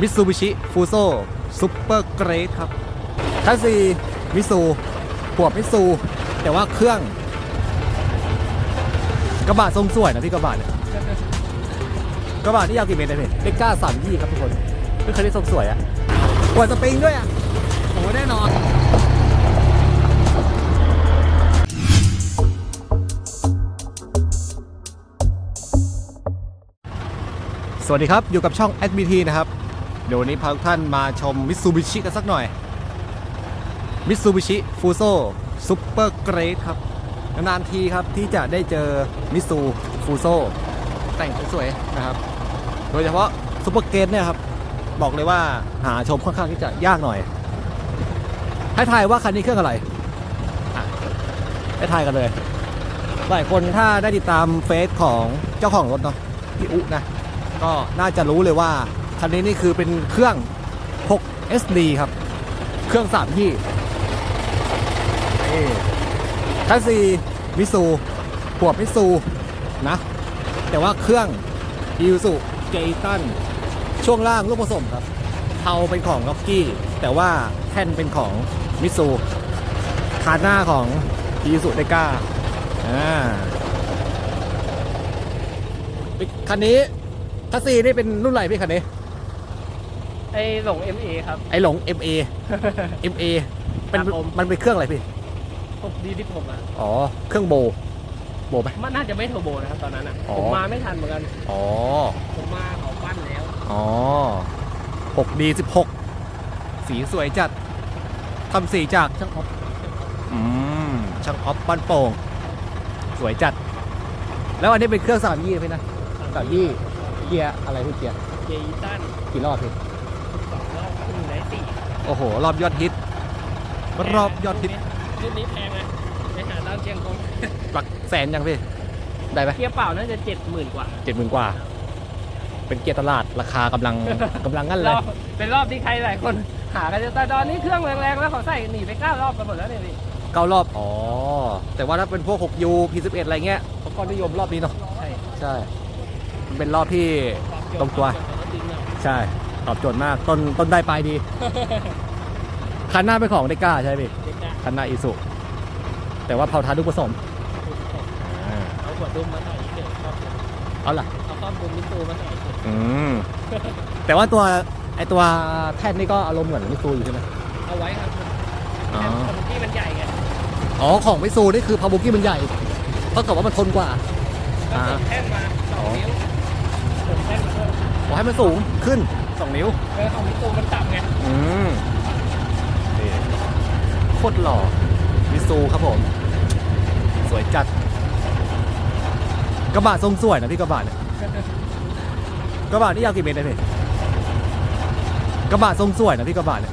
มิตซูบิชิฟูโซซูเปอร์เกรดครับคัสซีมิซูขวบมิซู แต่ว่าเครื่อง กระบะทรงสวยนะพี่กระบะเนี่ยกระบะนี่ยาวกี่เมตรนะพี่เลก้าสามยี่ครับทุกคนไม่เคยได้ทรงสวยอะปวดสปริงด้วยอะโอ้แน่นอนสวัสดีครับ อยู่กับช่อง SBT นะครับ เดี๋ยววันนี้พาทุกท่านมาชมมิตซูบิชิกันสักหน่อยมิตซูบิชิฟูโซซูเปอร์เกรดครับนานๆทีครับที่จะได้เจอมิซูฟูโซแต่งสวยๆนะครับ โดยเฉพาะซูเปอร์เกรดเนี่ยครับ บอกเลยว่าหาชมค่อนข้างที่จะยากหน่อย ให้ทายว่าคันนี้เครื่องอะไระให้ทายกันเลยหลายคนถ้าได้ติดตามเฟซของเจ้าของรถเนาะพี่อุนะ ก็น่าจะรู้เลยว่า คันนี้นี่คือเป็นเครื่อง 6 SD ครับ เครื่อง3ยี่นี่คัสซีมิซูขวบมิซูนะ แต่ว่าเครื่องอิซูเกตันช่วงล่างลูกผสมครับเทาเป็นของล็อกกี้ แต่ว่าแท่นเป็นของมิซูคานหน้าของอิซูเดก้าอ่าคันนี้คัสซีนี่เป็นรุ่นอะไรพี่คันนี้ ไอหลง MA ครับ ไอหลง MA MA เป็นครับผม มันเป็นเครื่องอะไรพี่ ผมดีที่ผมอะอ๋อ เครื่องโบ โบไหม มันน่าจะไม่เทอร์โบนะครับตอนนั้นอะอ๋อ ผมมาไม่ทันเหมือนกัน อ๋อ ผมมาเขาปั้นแล้ว อ๋อ 6D 16 สีสวยจัด ทำสีจากช่างออฟอืม ช่างออฟบ้านโป่ง สวยจัด แล้วอันนี้เป็นเครื่องสามยี่พี่นะสามยี่เกียร์อะไรพี่เกียร์ เจอีตันกี่รอบพี่ สองรอบขึ้นไหนสี่ โอ้โห รอบยอดฮิต รอบยอดฮิตรุ่นนี้แพงไหมไปหาตามเชียงกงหลักแสนยังพี่ ได้ไหมเกียร์เปล่าน่าจะเจ็ดหมื่นกว่าเจ็ดหมื่นกว่า เป็นเกียร์ตลาดราคากำลังกำลังงั้นเลรยอบเป็นรอบที่ใครหลายคนหากันจะแต่ตอนนี้เครื่องแรงๆแล้วเขาใส่หนีไปเก้ารอบกันหมดแล้วเนี่ยพี่เก้ารอบ อ๋อ แต่ว่าถ้าเป็นพวก 6U P11 อะไรเงี้ยเขาก็นิยมรอบนี้เนาะ ใช่ ใช่ มันเป็นรอบที่ตรงตัว ใช่ ตอบโจทย์มาก ต้นต้นได้ปลายดี คันหน้าเป็นของเดก้าใช่ไหมพี่ เด็กนะคันหน้าอีสุแต่ว่าเผาท้ายลูกผสม อ่า เอาขวดดุมมาใส่เฉยครอบเอาล่ะ เอาครอบดุมมิตูมาใส่เฉยอืม แต่ว่าตัวไอตัวแท่นนี่ก็อารมณ์เหมือนมิซูอยู่ใช่ไหมเอาไว้ครับอ๋อ แต่คอมที่มันใหญ่ไงอ๋อ ของมิซูนี่คือพาบุกี้มันใหญ่เท่ากับว่ามันทนกว่า ก็อ่า เสริมแท่นมาสองนิ้วเสริมแท่นมาด้วยขอให้มันสูงขึ้น 2นิ้วเออของมิตูมันต่ำไงอืมนี่โคตรหล่อมิซูครับผม สวยจัด กระบะทรงสวยนะพี่กระบะเนี่ยกระบะนี่ยาวกี่เมตรนะพี่กระบะทรงสวยนะพี่กระบะเนี่ย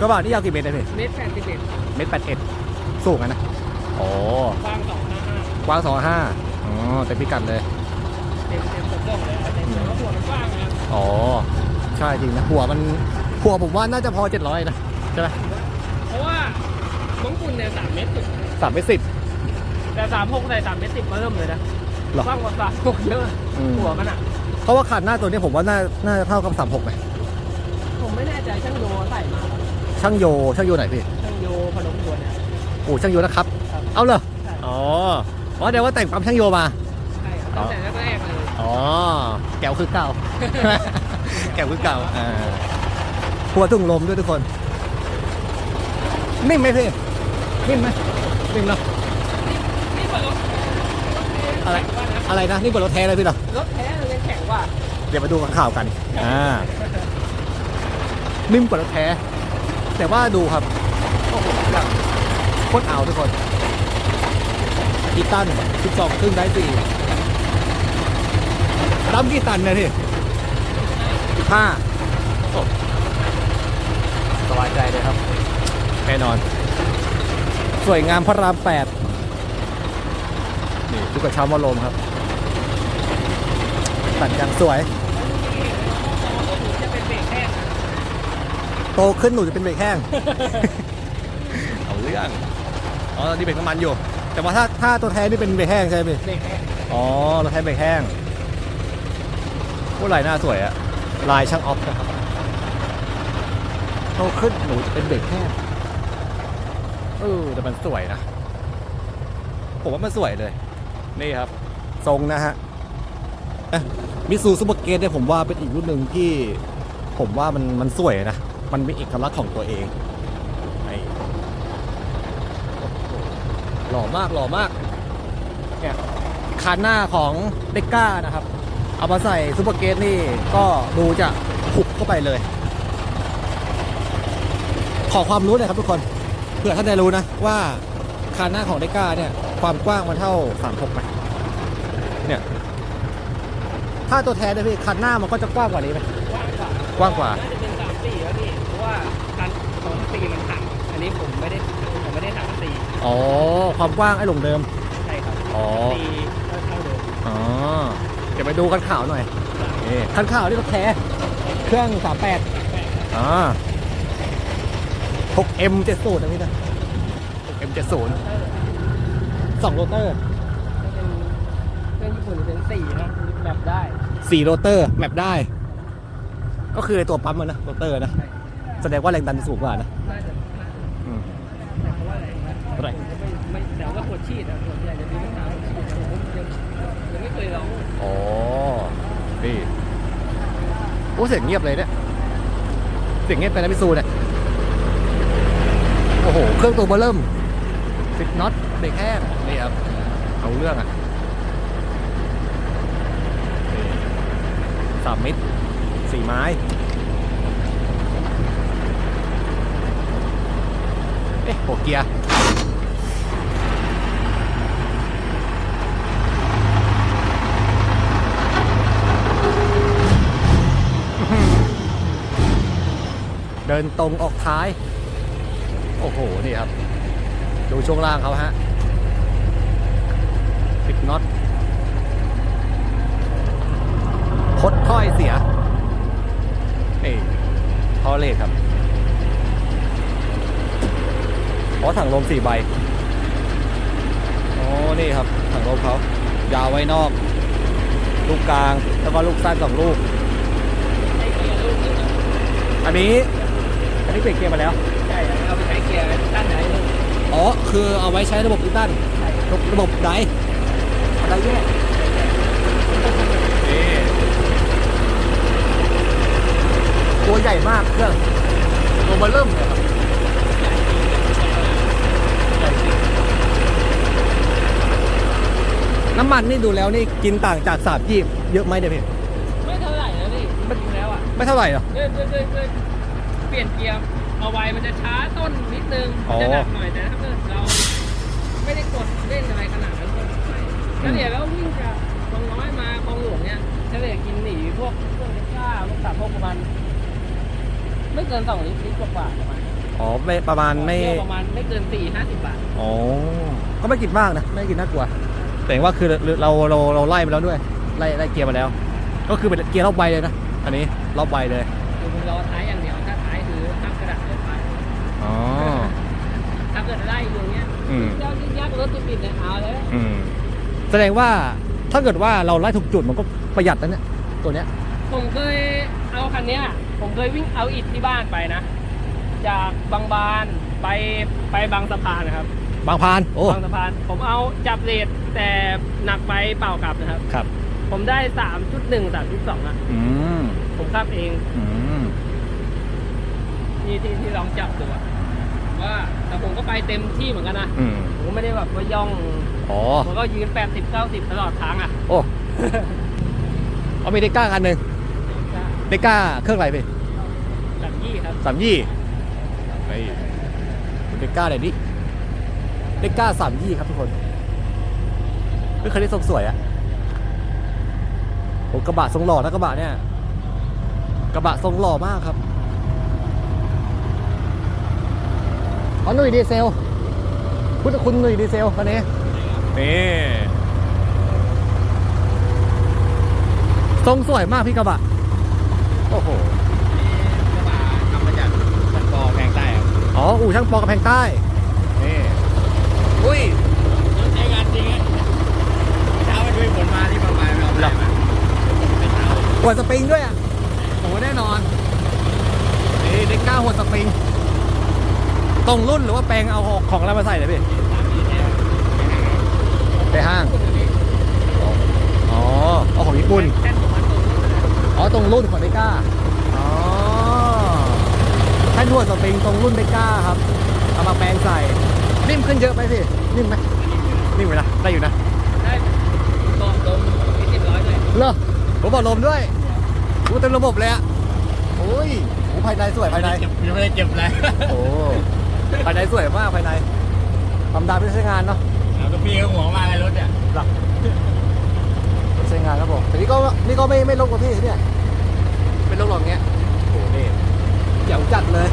กระบะนี่ยาวกี่เมตรนะพี่เมตรแปดสิบเอ็ดเมตรแปดเอ็ดสูงอะนะโอ้กว้างสองห้าห้ากว้างสองห้าอ๋อเต็มพิกัดเลย เต็มเต็มผมบอกเลยเต็มเลยว่าหัวมันกว้างนะ อ๋อ ใช่จริงนะ หัวมันหัวผมว่าน่าจะพอ 700 นะ ใช่ไหมเพราะว่ามังคุนเนี่ยสามเมตรสิบสามไปสิบ แต่สามหกใส่สามเมตรสิบมาเริ่มเลยนะหรอกว้างกว่าสามหกเยอะอืม หัวมันอะ เพราะว่าขาดหน้าตัวนี้ผมว่าน่าน่าจะเท่ากับ 36ไหมผมไม่แน่ใจช่างโยใส่มาช่างโยช่างโยไหนพี่ ช่างโยพนมทวนเนี่ย โอ้ช่างโยนะครับ ครับ เอาเลยใช่อ๋ออ๋อเดี๋ยวว่าแต่งปั๊มช่างโยมา ใช่ครับตั้งแต่แรกๆเลยอ๋อ แก้วคือเก่าแก้วคือเก่าอ่าหัวถุงลมด้วยทุกคน นิ่มไหมพี่นิ่มไหมนิ่มเนาะนี่เปิดรถอะไรอะไรนะนี่กว่ารถแท้เลยพี่เนาะรถแท้เลยยังแข็งกว่าเดี๋ยวมาดูข้างข่าวกันอ่านิ่มกว่ารถแท้ แต่ว่าดูครับโอ้โหแบบโคตรเอาทุกคนอีตัน12ครึ่งได้สี่ดำกี่ตันเนี่ยพี่ 15โอ้สบายใจเลยครับ แน่นอน สวยงามพระรามแปดนี่ทุกกระเช้ามาลมครับตัดอย่างสวยจะเป็นเบรกแห้งโตขึ้นหนูจะเป็นเบรกแห้ง เอาเรื่อง อ๋อนี่เบรกน้ำมันอยู่ แต่ว่าถ้าถ้าตัวแท้นี่เป็นเบรกแห้งใช่ไหมพี่เบรกแห้ง อ๋อเราใช้เบรกแห้งผู้ไหลหน้าสวยอะ ลายช่างออฟนะครับโตขึ้นหนูจะเป็นเด็กแค่เออแต่มันสวยนะ ผมว่ามันสวยเลย นี่ครับ ทรงนะฮะมิซูซูเปอร์เกตเนี่ยผมว่าเป็นอีกรุ่นหนึ่งที่ผมว่ามันมันสวยนะ มันมีเอกลักษณ์ของตัวเองนี่หล่อมากหล่อมากเนี่ยคันหน้าของเด็กก้านะครับ เอามาใส่ซูเปอร์เกตนี่ก็ดูจะหุบเข้าไปเลย ขอความรู้หน่อยครับทุกคนเผื่อท่านได้รู้นะว่าคันหน้าของเด็กก้าเนี่ยความกว้างมันเท่า36ไหมเนี่ยถ้าตัวแทนนะพี่คันหน้ามันก็จะกว้างกว่านี้ไหมกว้างกว่ากว้างกว่าน่าจะเป็นสามสี่แล้วพี่เพราะว่าการของสี่มันถังอันนี้ผมไม่ได้ผมไม่ได้ถังสี่อ๋อความกว้างไอ้หลงเดิมใช่ครับอ๋อสี่เท่าเท่าเดิมอ๋อเดี๋ยวไปดูคันข่าวหน่อยนี่คันข่าวนี่ก็แท้เครื่อง 38อ่า 6M 70 นะพี่นะ 6M 70 สองโรเตอร์ถ้าเป็นเครื่องญี่ปุ่นจะเป็นสี่นะแบบได้สี่โรเตอร์แมปได้ ก็คือไอ้ตัวปั๊มมันนะโรเตอร์นะแสดงว่าแรงดันสูงกว่านะน่าจะน่าจะอืมแต่เพราะว่าอะไรนะเท่าไหร่ไม่ไม่แต่ว่าปวดชีดอะส่วนใหญ่จะมีปัญหาปวดชีดผมยัง ยังไม่เคยลองอ๋อ นี่โอ้เสียงเงียบเลยเนี่ย เสียงเงียบไปนะพี่ซูเนี่ย โอ้โห เครื่องตัวเบอร์เริ่มสิบน็อตเบรกแห้งนี่ครับ เอาเรื่องอะนี่สามมิตรสี่ไม้ เอ๊ะโหเกียร์ เดินตรงออกท้าย โอ้โห นี่ครับ ดูช่วงล่างเขาฮะปิดน็อตคดถ้อยเสียนี่ทอเลทครับอ๋อถังลมสี่ใบอ๋อนี่ครับ ถังลมเขายาวไว้นอก ลูกกลาง แล้วก็ลูกสั้นสองลูก อันนี้ อันนี้เปลี่ยนเกียร์มาแล้ว ใช่เอาไปใช้เกียร์ด้านไหนลูกอ๋อ คือเอาไว้ใช้ระบบดิจิตัลระระบบไดร์ไดร์แยกนี่ตัวใหญ่มากเครื่องตัวเบอร์เริ่มเลยครับใหญ่จริงน้ำมันนี่ดูแล้วนี่กินต่างจากสามยี่เยอะไหมเดี๋ยวพี่ไม่เท่าไหร่นะพี่มันดูแล้วอะไม่เท่าไหร่เหรอ เปลี่ยนเกียร์เอาไว้มันจะช้าต้นนิดนึงอ๋อจะหนักหน่อยแต่ถ้าเกิดเราไม่ได้กดเล่นอะไรขนาดนั้นก็ไม่เฉลี่ยแล้ววิ่งจากคลองน้อยมาคลองหลวงเนี่ยเฉลี่ยกินหนีพวกพวกเล็กก้าพวกตับพวกประมาณไม่เกินสองลิตรลิตรกว่าๆประมาณอ๋อไม่ประมาณไม่เที่ยวประมาณไม่เกินสี่ห้าสิบบาทอ๋อก็ไม่กินมากนะไม่กินน่ากลัว แต่ว่าคือเราเราเราไล่มาแล้วด้วยไล่ไล่เกียร์มาแล้ว ก็คือเป็นเกียร์รอบใบเลยนะอันนี้รอบใบเลยคือมันรอท้ายอย่างเดียวถ้าท้ายคือทับกระดาษเดินไป อ๋อ ถ้า เกิดไล่อยู่เนี้ยอืมยากยากรถติดๆเนี่ยเอาเลยอืมแสดงว่าถ้าเกิดว่าเราไล่ถูกจุดมันก็ประหยัดนะเนี่ยตัวเนี้ย ผมเคยเอาคันเนี้ย ผมเคยวิ่งเอาอิฐที่บ้านไปนะ จากบางบานไปไปบางสะพานนะครับ บางพานโอ้บางสะพาน ผมเอาจับเลทแต่หนักไปเปล่ากลับนะครับ ครับ ผมได้3.1 3.2อะ อืมผมขับเองอืม นี่ที่ที่ลองจับดูอะ ว่าแต่ผมก็ไปเต็มที่เหมือนกันนะอืมผมก็ไม่ได้แบบว่าย่องอ๋อ ผมก็ยืน 80 90 ตลอดทางอะโอ้เอามีเดก้าคันหนึ่งเดก้าเครื่องอะไรพี่จับยี่ครับสามยี่ไอ้เดก้าไหนดิเดก้าสามยี่ครับทุกคนเฮ้ยคันนี้ทรงสวยอะโอ้กระบะทรงหล่อนะกระบะเนี่ย กระบะทรงหล่อมากครับ อ๋อหนุ่ยดีเซล พุทธคุณหนุ่ยดีเซลคันนี้นี่ทรงสวยมากพี่กระบะ โอ้โหกระบะทำมาจากชันกอแพงใต้ครับอ๋อ อู่ช่างปอกระแพงใต้ นี่อุ้ยใช้งานจริงอะเช้าไปดูฝนมาที่บางบานเราไปมาไม่เช้าปวดสปริงด้วยอะโอ้แน่นอนนี่เด็กก้าหัวสปริง ตรงรุ่นหรือว่าแปลงเอาของอะไรมาใส่เลยพี่สามปีเนี่ยไปห้าง อ๋อเอาของญี่ปุ่นแค่ประมาณตัวนู้นนะอ๋อตรงรุ่นของเดก้า อ๋อแท่นหัวสปริงตรงรุ่นเดก้าครับ เอามาแปลงใส่ นิ่มขึ้นเยอะไหมพี่ นิ่มไหมนิ่มไหมนะ ได้อยู่นะ ได้กองลมมีสิบร้อยเลยเหรอผมบอกลมด้วยกูเต็มระบบเลยอะโอ้ยโอ้ภายในสวยภายในยังไม่ได้เก็บเลยโอ้ ภายในสวยมากภายในธรรมดาไม่ใช้งานเนาะเอาก็พี่เขาหัวมาในรถเนี่ยหลักไม่ใช้งานครับผมแต่นี่ก็นี่ก็ไม่ไม่ลงกับพี่เนี่ยไม่ลงหรอกเงี้ยโอ้นี่เจ๋วจัดเลย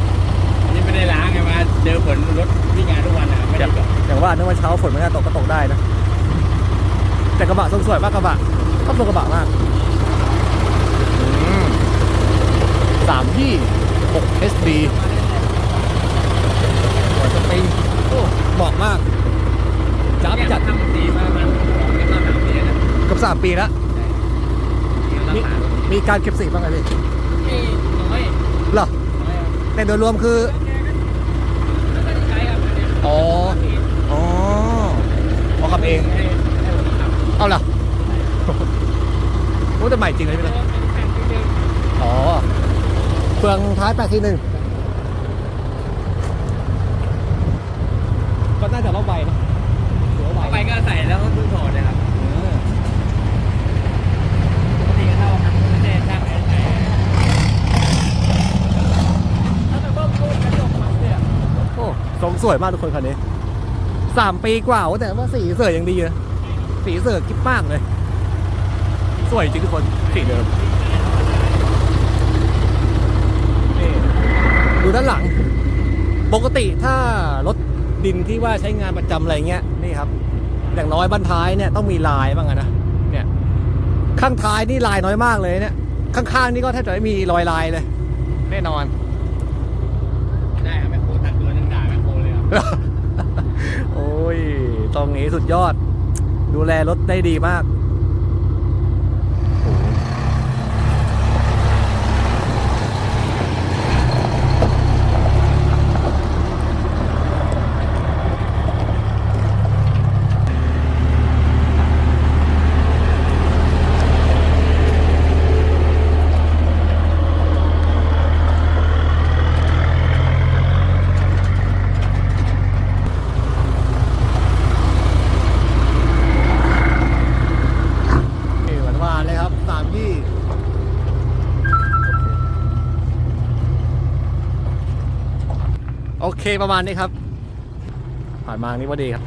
อันนี้ไม่ได้ล้างไงมาเจอฝนรถวิ่งงานทุกวันอะไม่ได้แบบอย่างว่านึกว่าเช้าฝนมันจะตกก็ตกได้นะแต่กระบะทรงสวยมากกระบะชอบทรงกระบะมากอืมสามยี่หก SD หัวสปริงโอ้เหมาะมากจับ เนี่ย จัด ทำสีมามันของไม่เข้าสามปีแล้วนะ เกับ สามปีแล้ว มีรักษามีการเก็บสีบ้างไหมพี่ที่น้อยเหรอน้อยแต่โดยรวมคือแล้วก็ใช้กับอันเนี้ยอ๋อ อ๋อเอาขับเองให้ให้ผมขับเอาล่ะโอ้แต่ใหม่จริงเลยพี่แล้นะวเป็นแผ่นที่หนึ่งอ๋อเฟืองท้ายแปดทีหนึ่งก็น่าจะว่าใบนะถือว่าเอาใบไปก็ใส่แล้วก็เพิ่งถอดเลยครับ เออ ปกติก็เท่าครับไม่ใช่ช่างไอ้ไอ้ถ้าจะเบิ่มตู้กระจกมันเนี่ย โอ้ ทรงสวยมากทุกคนคันนี้สามปีกว่าแต่ว่าสีเสือยังดีนะสีเสือกิ๊บมากเลย สวยจริงทุกคนสีเดิมดูด้านหลัง ปกติถ้ารถดินที่ว่าใช้งานประจำอะไรเงี้ยนี่ครับอย่างน้อยบันท้ายเนี่ยต้องมีลายบ้างนะเนี่ยข้างท้ายนี่ลายน้อยมากเลยเนี่ยข้างๆนี่ก็แทบจะไม่มีรอยลายเลย แน่นอน ได้ครับแม่โคตัดตัวนึงด่าแม่ โอ้ย ตรงนี้สุดยอด ดูแลรถได้ดีมาก นี่หวานหวานๆเลยครับสามยี่โอเค ประมาณนี้ครับ ผ่านมานี่ว่าดีครับ